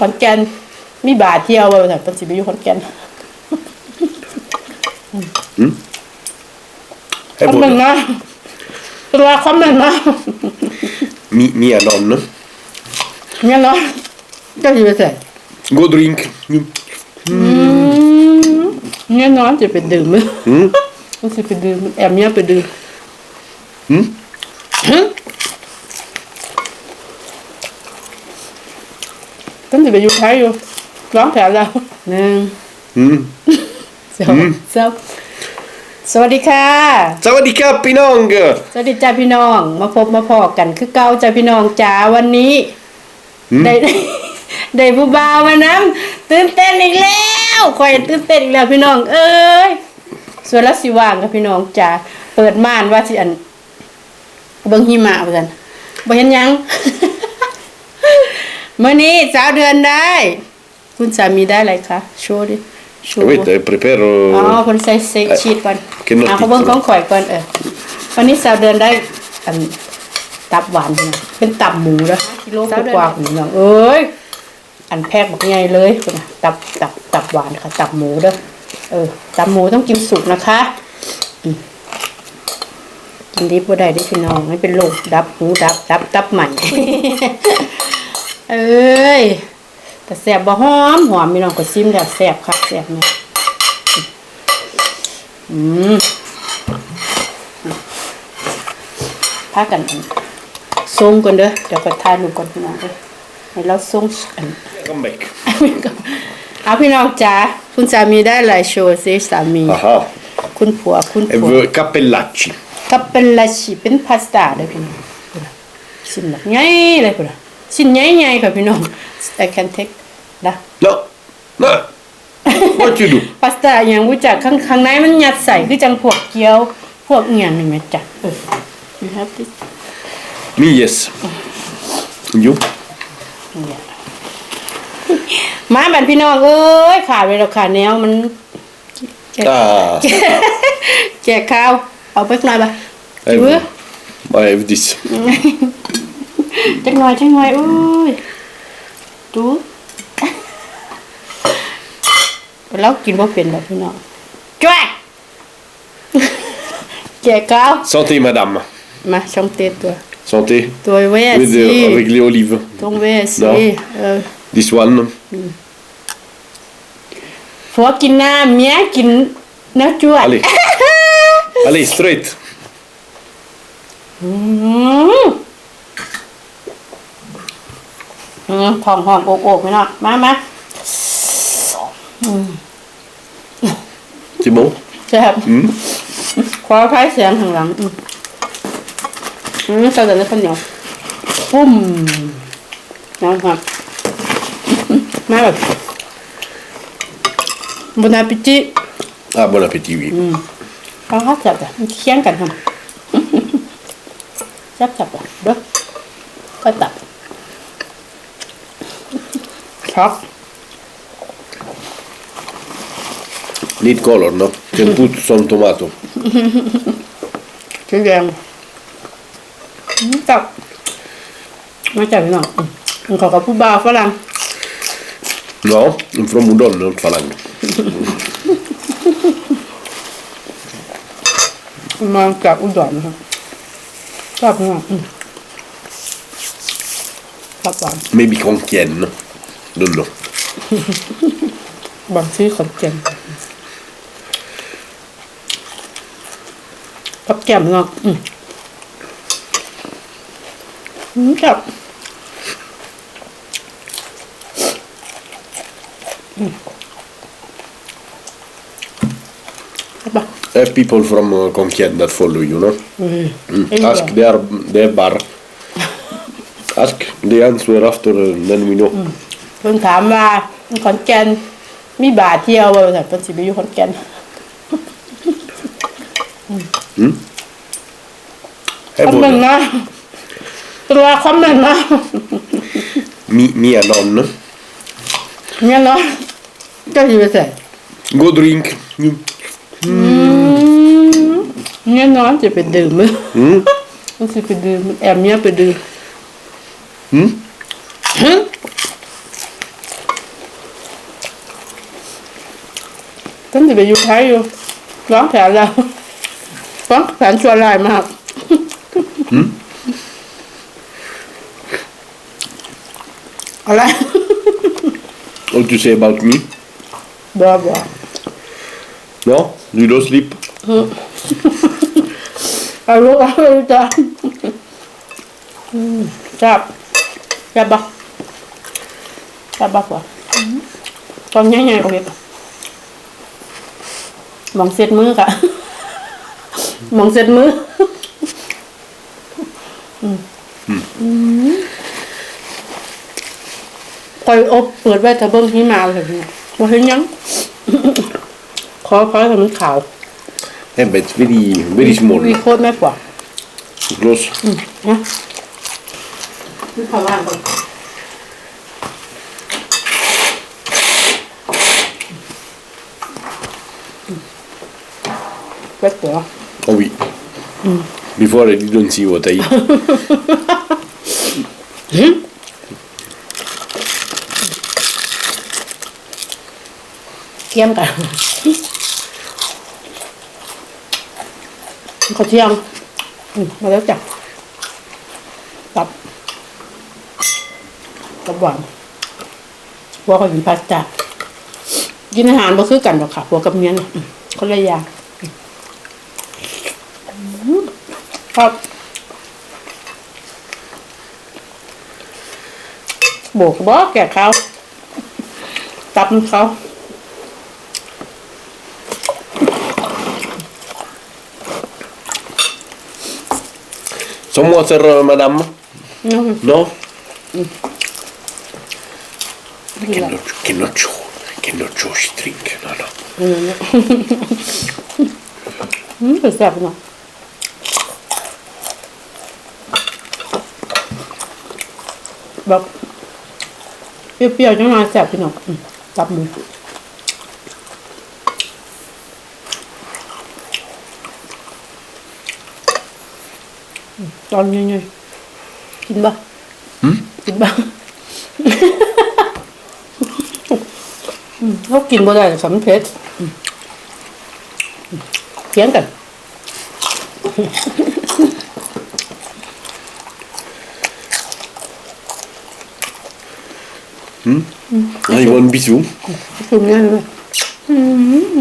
ขอนแก่นมีบาทเที่ยวว่าแต่เป็นสิไปอยู่ขอนแก่น È คำหนึ่ง buono. นะตัวคำหนึ่งนะ Mi, mia nonna. เนี่ยเนาะก็อยู่ไปใส่ Go drink. Mm. เนี่ยเนาะจะไปดื่มมั้ย Mm. มันสิไปดื่มแอมเนี่ยไปดื่ม Mm. ต้องสิไปอยู่ไทยอยู่ร้องแถวแล้วหนึ่ง Mm. สองสามสวัสดีค่ะ Sawadika Pinong! สวัสดีจ้าพี่น้องมาพบมาพอกันคือเก่าจ้าพี่น้องจ้าวันนี้ได้ได้ผู้บ่าวมานํตื่นเต้นอีกแล้วคอยตื่นเต้นอีกแล้วพี่น้อง เอ้ยส่วนละสิว่างกับพี่น้องจ้าเปิดม่านว่าสิอันเบิ่งหิมะว่าซั่นบ่เห็นหยัง มื้อนี้สาวเดือนได้ คุณสามีได้อะไรคะโชว์ดิโชว์ Avete, preparo... อ๋อคนใส่เซ็กชีตก่อนกินนกอะเขาเบิ่งติดของข่อยก่อนเออวันนี้สาวเดือนได้อันตับหวานเป็นไงเป็นตับหมูแล้วกิโลกว่าๆพี่น้องเอ้ยอันแพกบักใหญ่เลยคุณน่ะตับตับตับหวานค่ะ ตับหมูเด้อเออตับหมูต้องกินสุกนะคะอืมกินดิบบ่ได้เด้อพี่น้องไม่เป็นโรคดับหูดับดับตับใหม่ เอ้ยแต่แสบบ่หอมหอมพี่น้องก็ซิมแล้วแสบค่ะแสบเนี่ยอืมพากันส่งกันเด้อเดี๋ยวก็ทายหนูก่อนพี่น้องเด้อให้เราส่งอัน Come back. เอาพี่น้องจ๋าคุณสามีได้อะไรโชว์ซิสามี Aha. คุณผัวคุณ E ผัว v- cappellacci. กับเป็นลาชิเป็นพาสต้าเด้อพี่น้องพุ่นน่ะชิ้นแบบใหญ่เลยพุ่นน่ะ ชิ้นใหญ่ๆค่ะพี่น้อง I can take นะ No. No. What you do? พาสต้าอย่างรู้จักข้างข้างในมันยัดใส่คือจังพวกเกี๊ยว พวกเอียงนี่แม่จ้ะเออ you have this Me, yes. You? เนี่ยมาบันพี่น้องเอ้ยขาดไปแล้วขาแนวมัน Ah. แจกข้าวเอาไปหน่อยปะ I จื้อ have, I have this. จักหน่อยจักหน่อยอุ้ยดูแล้วกินบ่เป็นแบบพี่น้องจ้วยแจกข้าว Santé, madame. มาช่องเต้ตัว Santé. ตัวเวส With, สิ uh, avec les olives. ตรงเวสสิเนาะเออ This one. ผัวกินน้ำเมียกินเนื้อจ้วย Allez. Allez, straight. อืม อืมทองหอมโอกโอกไหมเนาะมามา C'est bon แซ่บขอพายเสียงข้างหลัง อืมอืมใส่แต่ในข้าวเหนียวปุ้มนะครับมาแบบบนอาปิจิ Ah, bon appétit, oui. เขาเขาจับอะมันเคี่ยงกันทำจับจับอะเด้อก็ตับ ช็อก Need color, no? Can put some tomato. สีแดงอืมจับมาจับพี่น้องอืมมันขอกับผู้บ่าวฝรั่ง No, un fromudon, non falang. มาจากอุดรนะครับชอบพี่น้องอืมชอบหวาน Maybe conchienne. Don't know. บางที่ขอนแก่นกับแก้มพี่น้องอืมอืมจับ Bye. Have people from uh, Conchienne that follow you, no? Mm. Ask their, their bar. Ask the answer after, uh, then we know. เพิ่งถามว่าขอนแก่นมีบาทเที่ยวว่าแต่เป็นสิไปอยู่ขอนแก่น È คำหนึ่ง buono. นะตัวคำหนึ่งนะ Mi, mia nonna. เนี่ยเนาะก็อยู่ไปใส่ Go drink. Mm. เนี่ยเนาะจะไปดื่มมั้ย Mm. มันสิไปดื่มแอมเนี่ยไปดื่ม Mm. ตั้งแต่ไปอยู่ไทยอยู่ร้องแผนแล้วร้อ งแผนชวนลายมากอะไร What you say about me? บัวบัว No? You don't sleep? เอาลูกเอาลูกจ้าอืม มองเซ็ตมือกะมองเซ็ตมืออืมอืมคอยอบเปิดไว้แต่เบิ้งที่มาเลยเนี่ยว่าเห็นยัง ขอขอให้มันขาว Yeah, but it's very, very small. วีโคตรแม่กว่า Close. นะนี่ขอว่างก่อน แม่กว่า Oh oui. Before I didn't see what I eat. เทียมกันขอเทียมอืมมาแล้วจ้ะตับตับหวานพวกเขากินพาสต้ากินอาหารบ่คือกันหรอกค่ะพวกกับเมียเนี่ยอืมคนละอย่างอืม ครับโบกบ่แก่เขาตับเขา Some water, uh, madame? อืม No? นี่แหละ Che noccioso. Che noccioso si drink. No, no. อืมแซ่บเนาะ แบบเปรี้ยวๆจังมาแซ่บพี่น้องอืมตับมืออืมตอนยังไงกินบ่กินบ่อืมเขากินบ่ได้สำเพ็ชอืมอืมเถียงกัน I want bisou. ชูเมียเลยอืม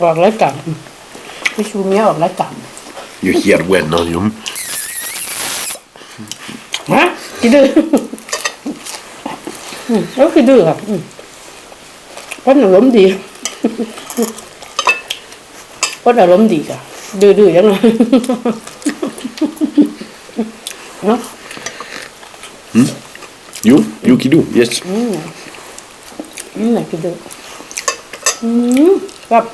ออกรายการไปชูเมียออกรายการ You hear when, no? You? ฮะกี่ดื้ออืมแล้วกี่ดื้อครับอืมเพราะอารมณ์ดีเพราะอารมณ์ดีจ้ะดื้อๆยังไงเนาะ You? You can do, yes. นี่ไหนกี่ดื้ออืมครับ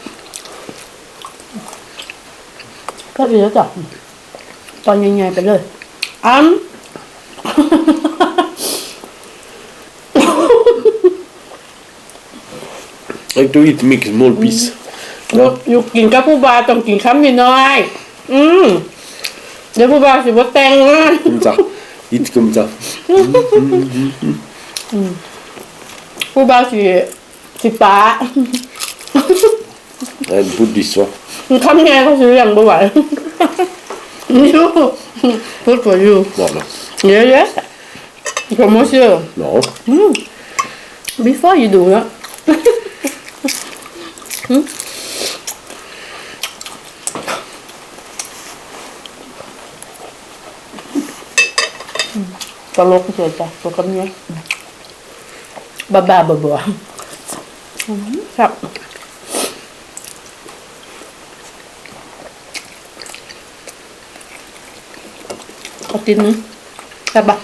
ก็ดีแล้วจ้ะตอนยังไงไปเลยอ้ำ I to eat make small piece. อยู่อยู่กินกับผู้บาวต้องกินคำนิดน้อยอืมเดี๋ยวผู้บาวสิบ่แต่งงาน Comme ça. Eat comme ça. ผู้บาวสิสิป้า And put this one. คำไงเขาสิเลี้ยงบ่ไหวยูพูด for you No, no. yes yes promotion No. before you do แล้ ลกเฉยจ้ะตัวกับเนี้ยบ้าบ้าบัวๆอืมครับเอาตินนึงใช่ปะ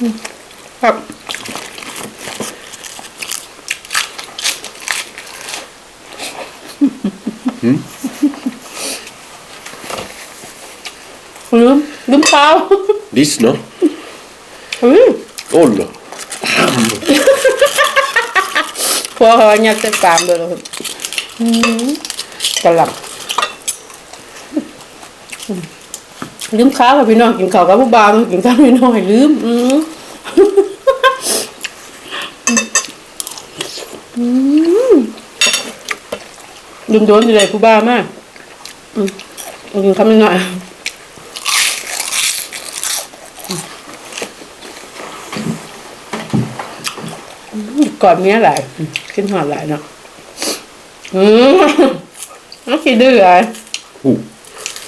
อืมครับ ลืมลืมเปล่า This, no? อืม All. พอเขาอยากจะตามเลยครับอืมกระหล่ำอืมลืมข้าวค่ะพี่น้องกินข้าวกับผู้บางกินข้าวไม่น้อยลืม อืม โดนๆเลยผู้บ้ามากอืมกินข้าวไม่อยอืมกอดเมียหลายขึ้นหอดหลายเนาะอืมน้องขี้ดื้อไอ้ Who?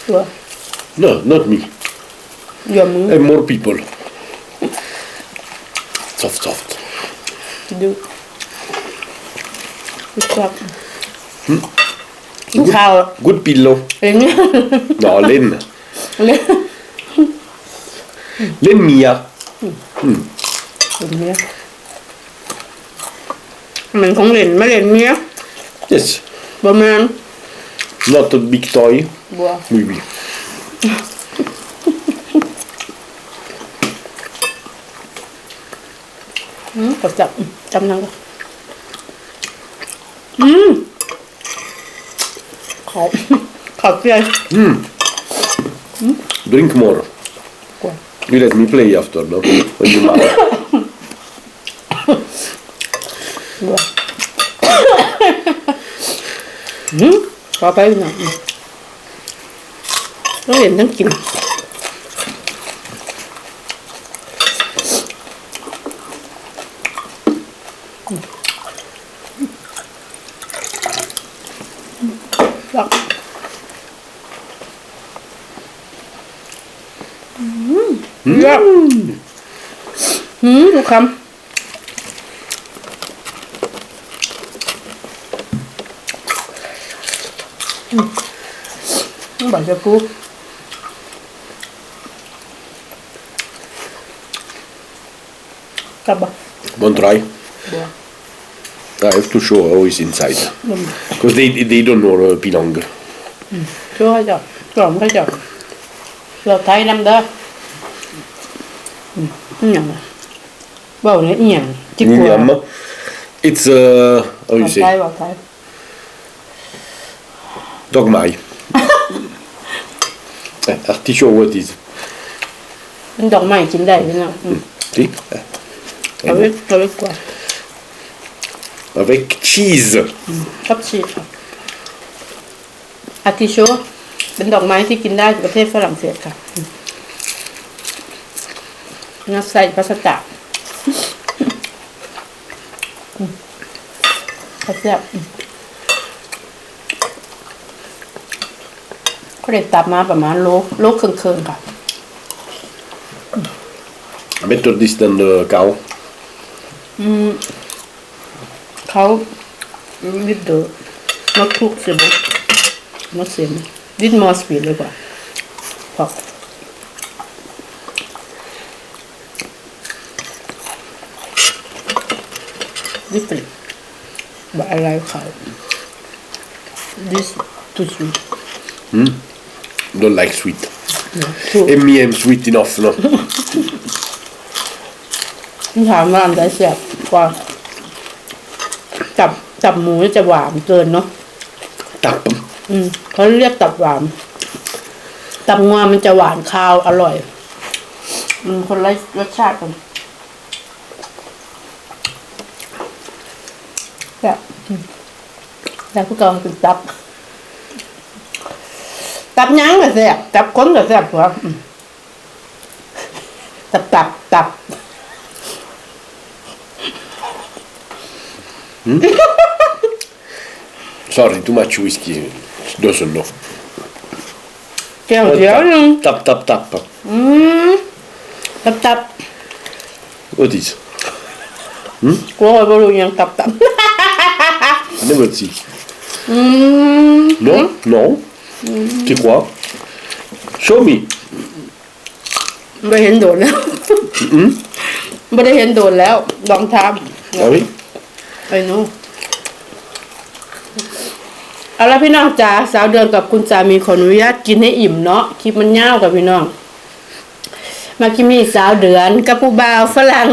ตัว No, not me. ยอมมือ And more people. Soft, soft. ดูดูครับกิ นข้าว Good pillow. เองเนี่ย No, Len. เล่น Len Mia. เป็นเนี้ยเหมือนของเล่นไม่เล่นเนี้ย Yes. ประมาณ Not a big toy. บัว Oui, oui. อืมก็จับจำนั่งก็อืม ขอบขอบใจ Drink more. กว่า You let me play after, no? When you mouth. บัวอืมขอไปหน่อยอืมต้องเล่นต้องกิน รักอืมรัก อืมดูคำอืมต้องบอกจะพูดกลับบ่ Want try? บัว I have to show how it's inside. นม Because they, they don't know uh, Pinang. ช่วยให้จับกล่อมให้จั บเราไทยนำเด้ออืมอหย่างอ่ะเบาเนี่ยอหย่างจิกกัว Yum. It's, uh, how you เบาไทย say? เบาไทย Dog mai. eh, artichoke what is? เป็นดอกไม้กินได้พี่น้องอืม See? Eh. เอาไว้เอาไว้กว่า Avec cheese. ชอบชีสค่ะอาติโชเป็นดอกไม้ที่กินได้ในประเทศฝรั่งเศสค่ะอืมนักใส่พาสต้า อืมเขาแซ่บอืมเขาได้ตับมาประมาณโลโลครึ่งๆค่ะ Better this than the cow. เขาวิดเดอร์นกทุกเสียบนกเสียมวิดมอสปีดเลยกว่าพอ ดิฟริบอะไรเขา this too sweet Don't like sweet. too And me, I'm sweet enough, no? ถามว่าอันใดแซ่บกว่าจับจับหมูจะหวานเกินเนาะ Tap. อืมเขาเรียกตับหวาน ตับงวมันจะหวานคาวอร่อย อืม คนละรสชาติกันแบบอืมแต่พวกเราเป็นตับ ตับหยังก็แซ่ บตับคนก็แซ่บหัวอืมตับตับตับ Sorry, too much whiskey. She doesn't know. แก้วเดียวหนึง Tap, tap, tap. อืมตับตับ What is? กลัวบรู้ยัง ตับตับ Never see. อืม Non? Non? C'est quoi? Show me. ไม่เห็นโดนแล้วไม่ได้เห็นโดนแล้ว ลองท Ah oui? ำไอ้หนูเอาละพี่น้องจ๋าสาวเดือนกับคุณสามีขออนุญาตกินให้อิ่มเนาะคลิปมันยาวกับพี่น้อง มาคิมีสาวเดือนกับผู้บ่าวฝรั่ง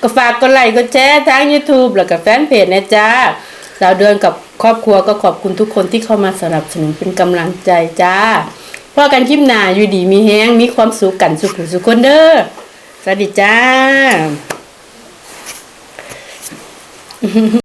ก็ฝากกดไลค์กดแชร์ทาง YouTube แล้วก็แฟนเพจนะจ้า ดาวเดือนกับครอบครัวก็ขอบคุณทุกคนที่เข้ามาสนับสนุนเป็นกำลังใจจ้าพ่อกันคิมนาอยู่ดีมีแห้งมีความสุขกันสุขสุขคนเด้อสวัสดีจ้า